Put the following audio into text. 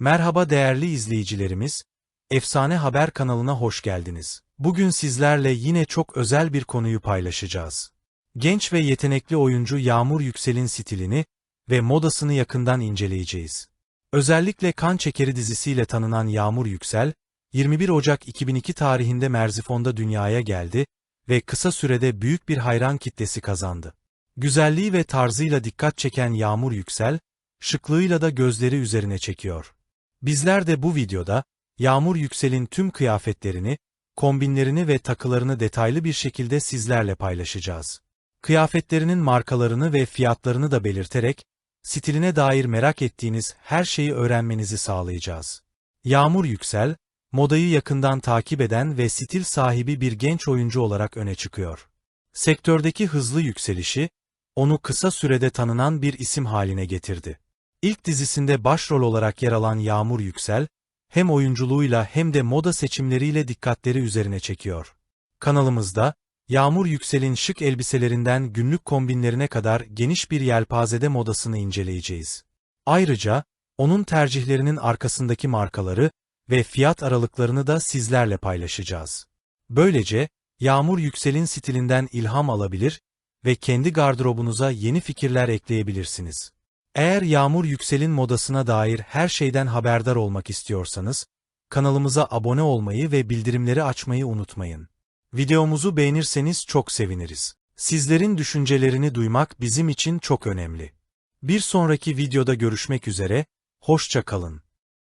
Merhaba değerli izleyicilerimiz, Efsane Haber kanalına hoş geldiniz. Bugün sizlerle yine çok özel bir konuyu paylaşacağız. Genç ve yetenekli oyuncu Yağmur Yüksel'in stilini ve modasını yakından inceleyeceğiz. Özellikle Kan Çekeri dizisiyle tanınan Yağmur Yüksel, 21 Ocak 2002 tarihinde Merzifon'da dünyaya geldi ve kısa sürede büyük bir hayran kitlesi kazandı. Güzelliği ve tarzıyla dikkat çeken Yağmur Yüksel, şıklığıyla da gözleri üzerine çekiyor. Bizler de bu videoda, Yağmur Yüksel'in tüm kıyafetlerini, kombinlerini ve takılarını detaylı bir şekilde sizlerle paylaşacağız. Kıyafetlerinin markalarını ve fiyatlarını da belirterek, stiline dair merak ettiğiniz her şeyi öğrenmenizi sağlayacağız. Yağmur Yüksel, modayı yakından takip eden ve stil sahibi bir genç oyuncu olarak öne çıkıyor. Sektördeki hızlı yükselişi, onu kısa sürede tanınan bir isim haline getirdi. İlk dizisinde başrol olarak yer alan Yağmur Yüksel, hem oyunculuğuyla hem de moda seçimleriyle dikkatleri üzerine çekiyor. Kanalımızda, Yağmur Yüksel'in şık elbiselerinden günlük kombinlerine kadar geniş bir yelpazede modasını inceleyeceğiz. Ayrıca, onun tercihlerinin arkasındaki markaları ve fiyat aralıklarını da sizlerle paylaşacağız. Böylece, Yağmur Yüksel'in stilinden ilham alabilir ve kendi gardırobunuza yeni fikirler ekleyebilirsiniz. Eğer Yağmur Yüksel'in modasına dair her şeyden haberdar olmak istiyorsanız, kanalımıza abone olmayı ve bildirimleri açmayı unutmayın. Videomuzu beğenirseniz çok seviniriz. Sizlerin düşüncelerini duymak bizim için çok önemli. Bir sonraki videoda görüşmek üzere, hoşça kalın.